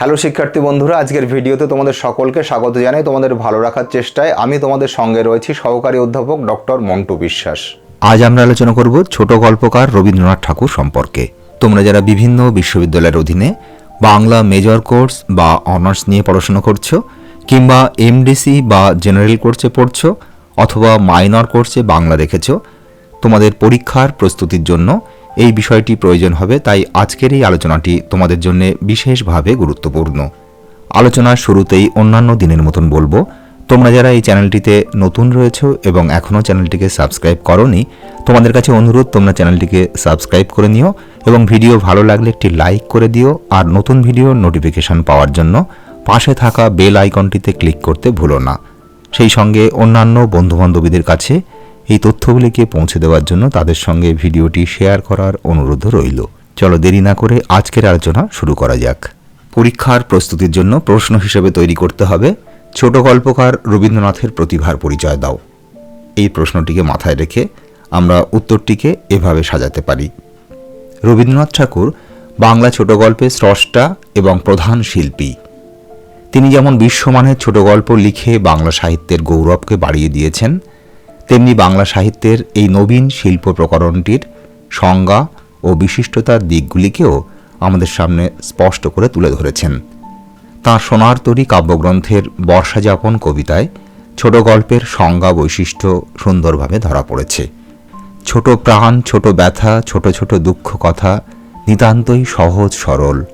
Hello শিক্ষার্থী বন্ধুরা, আজকের ভিডিওতে তোমাদের সকলকে স্বাগত জানাই তোমাদের ভালো রাখার চেষ্টায়। আমি তোমাদের সঙ্গে রয়েছি সহকারী অধ্যাপক ডক্টর মন্টু বিশ্বাস। আজ আমরা আলোচনা করব ছোট গল্পকার রবীন্দ্রনাথ ঠাকুর সম্পর্কে। তোমরা যারা বিভিন্ন বিশ্ববিদ্যালয়ের অধীনে বাংলা মেজর কোর্স বা অনার্স নিয়ে পড়াশোনা করছ, কিংবা এমডিসি বা জেনারেল কোর্সে পড়ছো, অথবা মাইনর কোর্সে বাংলা রেখেছো তোমাদের পরীক্ষার প্রস্তুতির জন্য এই বিষয়টি প্রয়োজন হবে, তাই আজকের এই আলোচনাটি তোমাদের জন্য বিশেষভাবে গুরুত্বপূর্ণ। আলোচনার শুরুতেই অন্যান্য দিনের মতন বলব, তোমরা যারা এই চ্যানেলটিতে নতুন রয়েছো এবং এখনও চ্যানেলটিকে সাবস্ক্রাইব করনি, তোমাদের কাছে অনুরোধ, তোমরা চ্যানেলটিকে সাবস্ক্রাইব করে নিও এবং ভিডিও ভালো লাগলে একটি লাইক করে দিও আর নতুন ভিডিও নোটিফিকেশন পাওয়ার জন্য পাশে থাকা বেল আইকনটিতে ক্লিক করতে ভুলো না। সেই সঙ্গে অন্যান্য বন্ধুবান্ধবীদের কাছে এই তথ্যগুলিকে পৌঁছে দেওয়ার জন্য তাদের সঙ্গে ভিডিওটি শেয়ার করার অনুরোধ রইল। চলো দেরি না করে আজকের আলোচনা শুরু করা যাক। পরীক্ষার প্রস্তুতির জন্য প্রশ্ন হিসেবে তৈরি করতে হবে, ছোট গল্পকার রবীন্দ্রনাথের প্রতিভার পরিচয় দাও। এই প্রশ্নটিকে মাথায় রেখে আমরা উত্তরটিকে এভাবে সাজাতে পারি। রবীন্দ্রনাথ ঠাকুর বাংলা ছোট গল্পের স্রষ্টা এবং প্রধান শিল্পী। তিনি যেমন বিশ্বমানের ছোট গল্প লিখে বাংলা সাহিত্যের গৌরবকে বাড়িয়ে দিয়েছেন তেমনি বাংলা সাহিত্যের এই নবীন শিল্প প্রকরণটির সংজ্ঞা ও বিশিষ্টতার দিকগুলিকেও আমাদের সামনে স্পষ্ট করে তুলে ধরেছেন। তাঁর সোনার তরী কাব্যগ্রন্থের বর্ষাযাপন কবিতায় ছোট গল্পের সংজ্ঞা বৈশিষ্ট্য সুন্দরভাবে ধরা পড়েছে। ছোট প্রাণ, ছোট ব্যথা, ছোট ছোট দুঃখ কথা নিতান্তই সহজ সরল।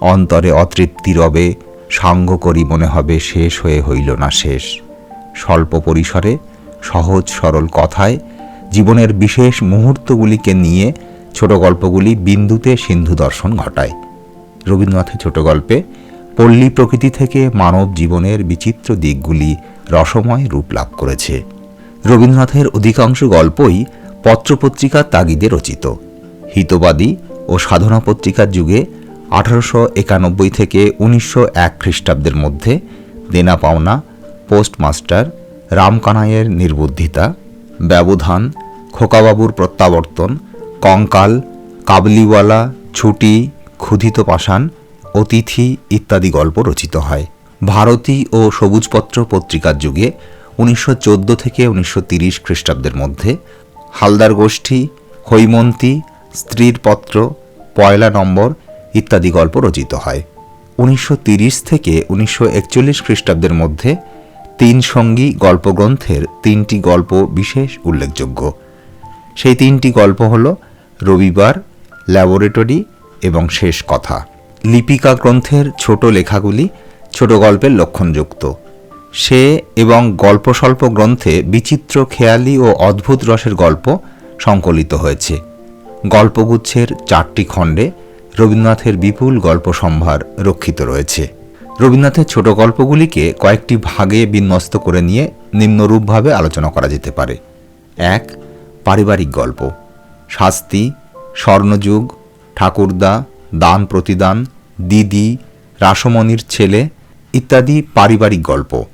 অন্তরে অতৃপ্তি রবে, সাঙ্গ করি মনে হবে শেষ হয়ে হইল না শেষ। স্বল্প পরিসরে সহজ সরল কথায় জীবনের বিশেষ মুহূর্তগুলিকে নিয়ে ছোট গল্পগুলি বিন্দুতে সিন্ধু দর্শন ঘটায়। রবীন্দ্রনাথের ছোট গল্পে, পল্লী প্রকৃতি থেকে মানব জীবনের বিচিত্র দিকগুলি রসময় রূপ লাভ করেছে। রবীন্দ্রনাথের অধিকাংশ গল্পই পত্রপত্রিকার তাগিদে রচিত। হিতবাদী ও সাধনা পত্রিকার যুগে আঠারোশো একানব্বই থেকে উনিশশো এক খ্রিস্টাব্দের মধ্যে দেনা পাওনা, পোস্টমাস্টার রামকানাইয়ের নির্বুদ্ধিতা, ব্যবধান, খোকাবাবুর প্রত্যাবর্তন, কঙ্কাল, কাবলিওয়ালা, ছুটি, ক্ষুধিত পাষাণ, অতিথি ইত্যাদি গল্প রচিত হয়। ভারতী ও সবুজপত্র পত্রিকার যুগে উনিশশো চোদ্দ থেকে উনিশশো খ্রিস্টাব্দের মধ্যে হালদার গোষ্ঠী, হৈমন্তী, স্ত্রীর পত্র, পয়লা নম্বর ইত্যাদি গল্প রচিত হয়। উনিশশো থেকে উনিশশো একচল্লিশ খ্রিস্টাব্দের মধ্যে তিন সঙ্গী গল্পগ্রন্থের তিনটি গল্প বিশেষ উল্লেখযোগ্য। সেই তিনটি গল্প হল রবিবার, ল্যাবরেটরি এবং শেষ কথা। লিপিকা গ্রন্থের ছোট লেখাগুলি ছোট গল্পের লক্ষণযুক্ত। সে এবং গল্পস্বল্প গ্রন্থে বিচিত্র খেয়ালি ও অদ্ভুত রসের গল্প সংকলিত হয়েছে। গল্পগুচ্ছের চারটি খণ্ডে রবীন্দ্রনাথের বিপুল গল্প সম্ভার রক্ষিত রয়েছে। রবীন্দ্রনাথের ছোট গল্পগুলিকে কয়েকটি ভাগে বিন্যস্ত করে নিয়ে নিম্নরূপভাবে আলোচনা করা যেতে পারে। এক, পারিবারিক গল্প। শাস্তি, স্বর্ণযুগ, ঠাকুরদা, দান প্রতিদান, দিদি, রাসমণির ছেলে ইত্যাদি পারিবারিক গল্প।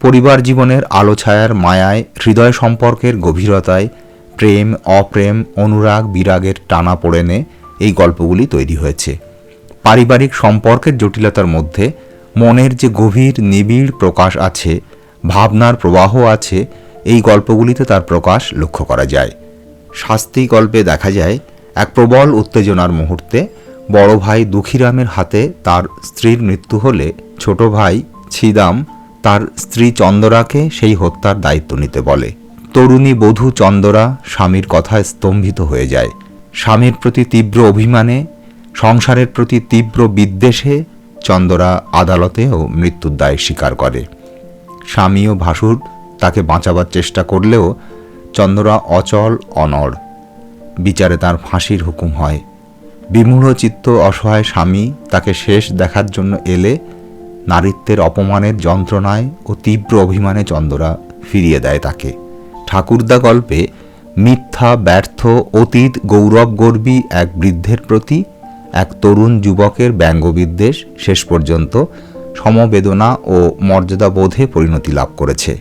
পরিবার জীবনের আলো ছায়ার মায়ায়, হৃদয় সম্পর্কের গভীরতায়, প্রেম, অপ্রেম, অনুরাগ, বিরাগের টানা পড়েনে এই গল্পগুলি তৈরি হয়েছে। পারিবারিক সম্পর্কের জটিলতার মধ্যে মনের যে গভীর নিবিড় প্রকাশ আছে, ভাবনার প্রবাহ আছে, এই গল্পগুলিতে তার প্রকাশ লক্ষ্য করা যায়। শাস্তি গল্পে দেখা যায়, এক প্রবল উত্তেজনার মুহূর্তে বড় ভাই দুঃখীরামের হাতে তার স্ত্রীর মৃত্যু হলে ছোট ভাই ছিদাম তার স্ত্রী চন্দরাকে সেই হত্যার দায়িত্ব নিতে বলে। তরুণী বধূ চন্দরা স্বামীর কথায় স্তম্ভিত হয়ে যায়। স্বামীর প্রতি তীব্র অভিমানে, সংসারের প্রতি তীব্র বিদ্বেষে চন্দরা আদালতেও মৃত্যুর দায় স্বীকার করে। স্বামী ও ভাসুর তাকে বাঁচাবার চেষ্টা করলেও চন্দরা অচল, অনড়। বিচারে তার ফাঁসির হুকুম হয়। বিমূঢ় চিত্ত অসহায় স্বামী তাকে শেষ দেখার জন্য এলে নারীত্বের অপমানের যন্ত্রণায় ও তীব্র অভিমানে চন্দরা ফিরিয়ে দেয় তাকে। ঠাকুরদা গল্পে মিথ্যা, ব্যর্থ, অতীত গৌরবগর্বী এক বৃদ্ধের প্রতি এক তরুণ যুবকের ব্যঙ্গবিদ্বেষ শেষ পর্যন্ত সমবেদনা ও মর্যাদাবোধে পরিণতি লাভ করেছে।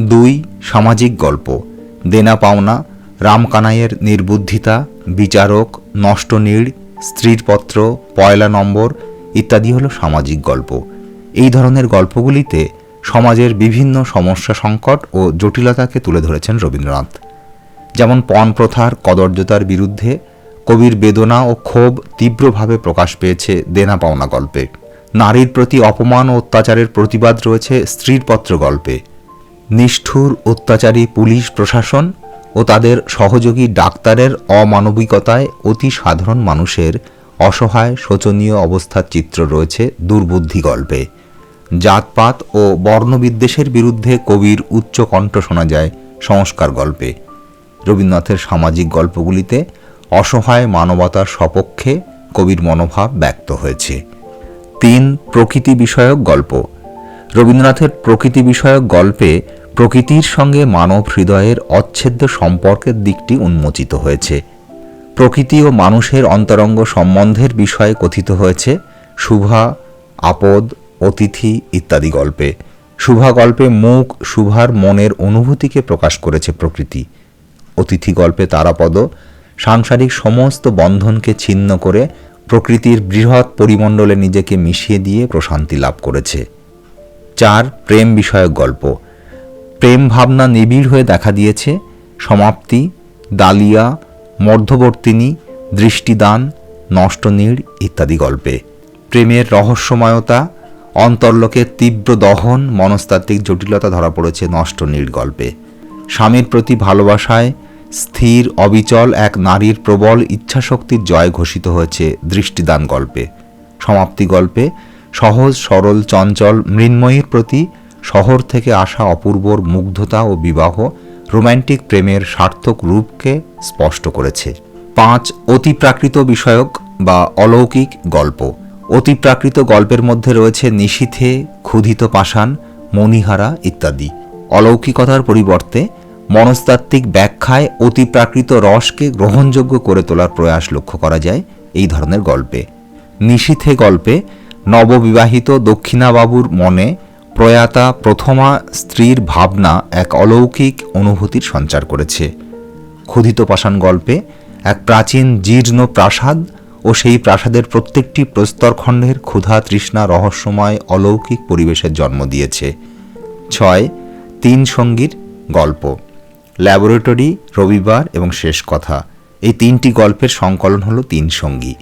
দুই, সামাজিক গল্প। দেনা পাওনা রামকানাইয়ের নির্বুদ্ধিতা, বিচারক নষ্টনীড় স্ত্রীর পত্র, পয়লা নম্বর ইত্যাদি হলো সামাজিক গল্প। এই ধরনের গল্পগুলিতে সমাজের বিভিন্ন সমস্যা সংকট ও জটিলতাকে তুলে ধরেছেন রবীন্দ্রনাথ। যেমন পণ প্রথার কদর্যতার বিরুদ্ধে কবির বেদনা ও ক্ষোভ তীব্রভাবে প্রকাশ পেয়েছে দেনা পাওনা গল্পে। নারীর প্রতি অপমান ও অত্যাচারের প্রতিবাদ রয়েছে স্ত্রীর পত্র গল্পে। নিষ্ঠুর অত্যাচারী পুলিশ প্রশাসন ও তাদের সহযোগী ডাক্তারের অমানবিকতায় অতি সাধারণ মানুষের অসহায়, শোচনীয় অবস্থার চিত্র রয়েছে দুর্বুদ্ধি গল্পে। জাতপাত ও বর্ণবিদ্বেষের বিরুদ্ধে কবির উচ্চ কণ্ঠ শোনা যায় সংস্কার গল্পে। রবীন্দ্রনাথের সামাজিক গল্পগুলিতে অসহায় মানবতার সপক্ষে কবির মনোভাব ব্যক্ত হয়েছে। তিন প্রকৃতি বিষয়ক গল্প। রবীন্দ্রনাথের প্রকৃতি বিষয়ক গল্পে প্রকৃতির সঙ্গে মানব হৃদয়ের অচ্ছেদ্য সম্পর্কের দিকটি উন্মোচিত হয়েছে। প্রকৃতি ও মানুষের অন্তরঙ্গ সম্বন্ধের বিষয়ে কথিত হয়েছে শুভা, আপদ, অতিথি ইত্যাদি গল্পে। শুভা গল্পে মুখ শুভার মনের অনুভূতিকে প্রকাশ করেছে প্রকৃতি। অতিথি গল্পে তারাপদ সাংসারিক সমস্ত বন্ধনকে ছিন্ন করে প্রকৃতির বৃহৎ পরিমণ্ডলে নিজেকে মিশিয়ে দিয়ে প্রশান্তি লাভ করেছে। চার, প্রেম বিষয়ক গল্প। প্রেম ভাবনা নিবিড় হয়ে দেখা দিয়েছে। সমাপ্তি, ডালিয়া মধ্যবর্তিনী দৃষ্টিদান, নষ্টনীড় ইত্যাদি গল্পে। প্রেমের রহস্যময়তা অন্তর্লোকের তীব্র দহন, মনস্তাত্ত্বিক জটিলতা ধরা পড়েছে নষ্টনীড় গল্পে। স্বামীর প্রতি ভালোবাসায় স্থির, অবিচল এক নারীর প্রবল ইচ্ছাশক্তির জয় ঘোষিত হয়েছে দৃষ্টিদান গল্পে। সমাপ্তি গল্পে, সহজ, সরল, চঞ্চল, মৃন্ময়ীর প্রতি শহর থেকে আসা অপূর্বর মুগ্ধতা ও বিবাহ রোম্যান্টিক প্রেমের সার্থক রূপকে স্পষ্ট করেছে। পাঁচ, অতিপ্রাকৃত বিষয়ক বা অলৌকিক গল্প। অতিপ্রাকৃত গল্পের মধ্যে রয়েছে নিশীথে, ক্ষুধিত পাষাণ, মণিহারা ইত্যাদি। অলৌকিকতার পরিবর্তে মনস্তাত্ত্বিক ব্যাখ্যায় অতিপ্রাকৃত রসকে গ্রহণযোগ্য করে তোলার প্রয়াস লক্ষ্য করা যায় এই ধরনের গল্পে। নিশীথে গল্পে নববিবাহিত দক্ষিণাবাবুর মনে প্রয়াতা প্রথমা স্ত্রীর ভাবনা এক অলৌকিক অনুভূতির সঞ্চার করেছে। ক্ষুধিত পাষাণ গল্পে এক প্রাচীন জীর্ণ প্রাসাদ ও সেই প্রাসাদের প্রত্যেকটি প্রস্তরখণ্ডের ক্ষুধা তৃষ্ণা রহস্যময় অলৌকিক পরিবেশের জন্ম দিয়েছে। ছয়, তিন সঙ্গীর গল্প। ল্যাবরেটরি, রবিবার এবং শেষ কথা। এই তিনটি গল্পের সংকলন হলো তিন সঙ্গী।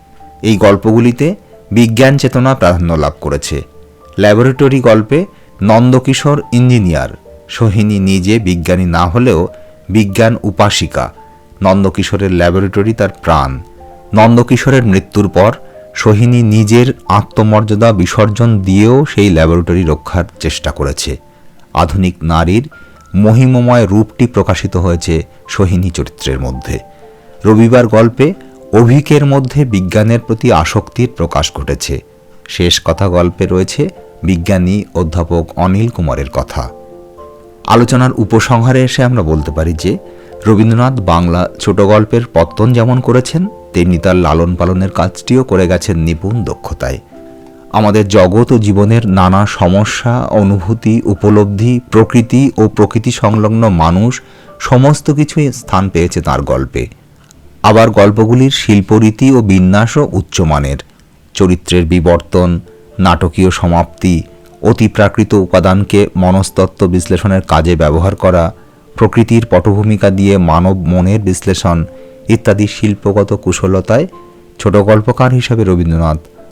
এই গল্পগুলিতে বিজ্ঞান চেতনা প্রাধান্য লাভ করেছে। ল্যাবরেটরি গল্পে নন্দকিশোর ইঞ্জিনিয়ার, সোহিনী নিজে বিজ্ঞানী না হলেও বিজ্ঞান উপাসিকা। নন্দকিশোরের ল্যাবরেটরি তার প্রাণ। নন্দকিশোরের মৃত্যুর পর সোহিনী নিজের আত্মমর্যাদা বিসর্জন দিয়েও সেই ল্যাবরেটরি রক্ষার চেষ্টা করেছে। আধুনিক নারীর মহিমময় রূপটি প্রকাশিত হয়েছে সোহিনী চরিত্রের মধ্যে। রবিবার গল্পে অভিকের মধ্যে বিজ্ঞানের প্রতি আসক্তির প্রকাশ ঘটেছে। শেষ কথা গল্পে রয়েছে বিজ্ঞানী অধ্যাপক অনিল কুমারের কথা। আলোচনার উপসংহারে এসে আমরা বলতে পারি যে, রবীন্দ্রনাথ বাংলা ছোট গল্পের পত্তন যেমন করেছেন, তেমনি তার লালন পালনের কাজটিও করে গেছেন নিপুণ দক্ষতায়। আমাদের জগৎ ও জীবনের নানা সমস্যা, অনুভূতি, উপলব্ধি, প্রকৃতি ও প্রকৃতি সংলগ্ন মানুষ সমস্ত কিছুই স্থান পেয়েছে তার গল্পে। আবার গল্পগুলির শিল্পরীতি ও বিন্যাসও উচ্চমানের। চরিত্রের বিবর্তন, নাটকীয় সমাপ্তি, অতিপ্রাকৃত উপাদানকে মনস্তত্ত্ব বিশ্লেষণের কাজে ব্যবহার করা, প্রকৃতির পটভূমিকা দিয়ে মানব মনের বিশ্লেষণ ইত্যাদি শিল্পগত কুশলতায় ছোট গল্পকার হিসাবে রবীন্দ্রনাথ